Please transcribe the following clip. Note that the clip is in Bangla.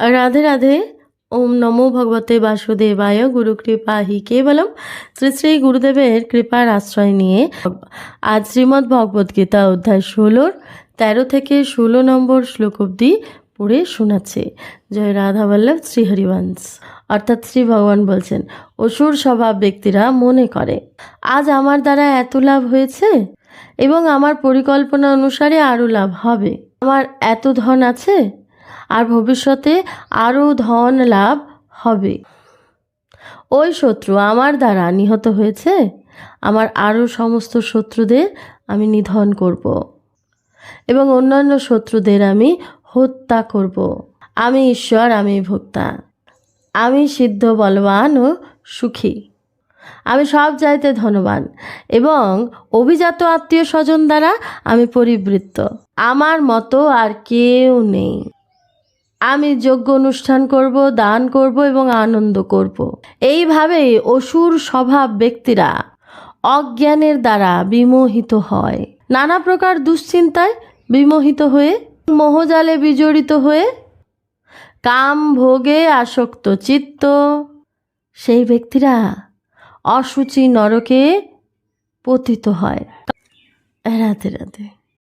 রাধে রাধে ওম নমো ভগবতে বাসুদেবায় গুরু কৃপা হি কেবলম শ্রী শ্রী গুরুদেবের কৃপার আশ্রয় নিয়ে আজ শ্রীমদ্ ভগবদ গীতা অধ্যায় ষোলোর তেরো থেকে ষোলো নম্বর শ্লোক অবধি পড়ে শোনাচ্ছে। জয় রাধা বল্লভ, শ্রী হরিবংশ। অর্থাৎ শ্রী ভগবান বলছেন, অসুর স্বভাব ব্যক্তিরা মনে করে, আজ আমার দ্বারা এত লাভ হয়েছে? এবং আমার পরিকল্পনা অনুসারে আরও লাভ হবে। আমার এত ধন আছে? আর ভবিষ্যতে আরও ধন লাভ হবে। ওই শত্রু আমার দ্বারা নিহত হয়েছে। আমার আরও সমস্ত শত্রুদের আমি নিধন করব এবং অন্যান্য শত্রুদের আমি হত্যা করব। আমি ঈশ্বর, আমি ভোক্তা। আমি সিদ্ধ, বলবান ও সুখী। আমি সব চাইতে ধনবান এবং অভিজাত আত্মীয় স্বজন দ্বারা আমি পরিবৃত্ত। আমার মতো আর কেউ নেই। আমি যজ্ঞ অনুষ্ঠান করব, দান করব এবং আনন্দ করব। এইভাবে অসুর স্বভাব ব্যক্তিরা অজ্ঞানের দ্বারা বিমোহিত হয়। নানা প্রকার দুশ্চিন্তায় বিমোহিত হয়ে, মোহজালে বিজড়িত হয়ে কাম ভোগে আসক্ত চিত্ত। সেই ব্যক্তিরা অসুচি নরকে পতিত হয়। রাতে রাধে।